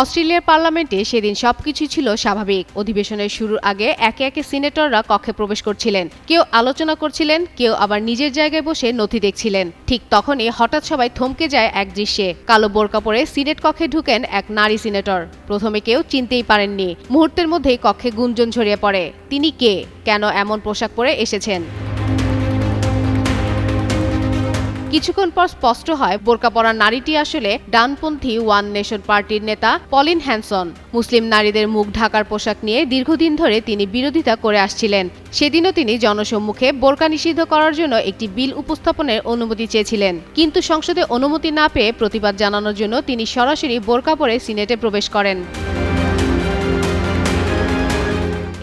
অস্ট্রেলিয়ার পার্লামেন্টে সেদিন সবকিছু ছিল স্বাভাবিক। অধিবেশনের শুরুর আগে একে একে সিনেটররা কক্ষে প্রবেশ করছিলেন। কেউ আলোচনা করছিলেন, কেউ আবার নিজের জায়গায় বসে নথি দেখছিলেন। ঠিক তখনই হঠাৎ সবাই থমকে যায় এক দৃশ্যে। কালো বোরকা পরে সিনেট কক্ষে ঢুকেন এক নারী সিনেটর। প্রথমে কেউ চিনতেই পারেননি। মুহূর্তের মধ্যেই কক্ষে গুঞ্জন ছড়িয়ে পড়ে। তিনি কে? কেন এমন পোশাক পরে এসেছেন? কিছুক্ষণ পর স্পষ্ট হয়, বোরকা পরা নারীটি আসলে ডানপন্থী ওয়ান নেশন পার্টির নেতা পলিন হ্যানসন। মুসলিম নারীদের মুখ ঢাকার পোশাক নিয়ে দীর্ঘদিন ধরে তিনি বিরোধিতা করে আসছিলেন। সেদিনও তিনি জনসম্মুখে বোরকা নিষিদ্ধ করার জন্য একটি বিল উপস্থাপনের অনুমতি চেয়েছিলেন। কিন্তু সংসদে অনুমতি না পেয়ে প্রতিবাদ জানানোর জন্য তিনি সরাসরি বোরকা পরে সিনেটে প্রবেশ করেন।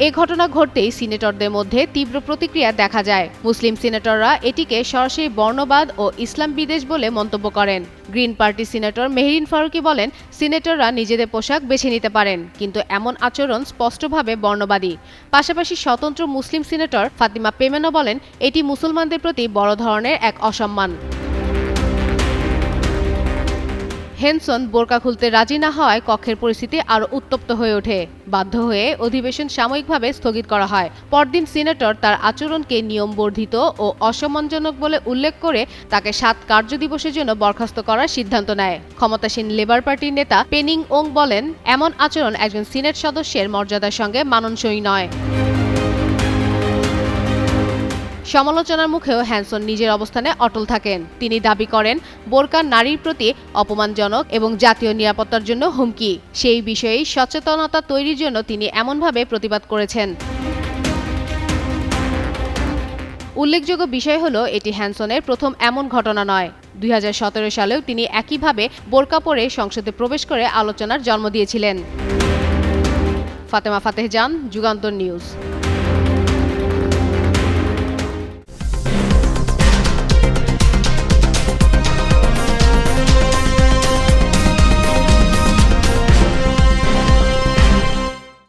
এ ঘটনা ঘটতেই সিনেটরদের মধ্যে তীব্র প্রতিক্রিয়া দেখা যায়। মুসলিম সিনেটররা এটিকে সরাসরি বর্ণবাদ ও ইসলাম বিদেশ বলে মন্তব্য করেন। Green party senator Mehreen Faruqi বলেন, সিনেটররা নিজেদের পোশাক বেছে নিতে পারেন, কিন্তু এমন আচরণ স্পষ্টভাবে বর্ণবাদী। পাশাপাশি স্বতন্ত্র মুসলিম সিনেটর ফাতিমা পেমেনো বলেন, এটি মুসলমানদের প্রতি বড় ধরনের এক অসম্মান। হেনসন বোরকা খুলতে রাজি না হওয়ায় কক্ষের পরিস্থিতি আরও উত্তপ্ত হয়ে ওঠে। বাধ্য হয়ে অধিবেশন সাময়িকভাবে স্থগিত করা হয়। পরদিন সিনেটর তার আচরণকে নিয়মবর্ধিত ও অসম্মানজনক বলে উল্লেখ করে তাকে সাত কার্যদিবসের জন্য বরখাস্ত করার সিদ্ধান্ত নেয়। ক্ষমতাসীন লেবার পার্টির নেতা পেনিং ওং বলেন, এমন আচরণ একজন সিনেট সদস্যের মর্যাদার সঙ্গে মানানসই নয়। সমালোচনার মুখেও হ্যানসন নিজের অবস্থানে অটল থাকেন। তিনি দাবি করেন, বোরকা নারীর প্রতি অপমানজনক এবং জাতীয় নিরাপত্তার জন্য হুমকি। সেই বিষয়েই সচেতনতা তৈরির জন্য তিনি এমনভাবে প্রতিবাদ করেছেন। উল্লেখযোগ্য বিষয় হলো, এটি হ্যানসনের প্রথম এমন ঘটনা নয়। দুই সালেও তিনি একইভাবে বোরকা পরে সংসদে প্রবেশ করে আলোচনার জন্ম দিয়েছিলেন। ফাতেমা ফাতেহ জান, যুগান্তর নিউজ।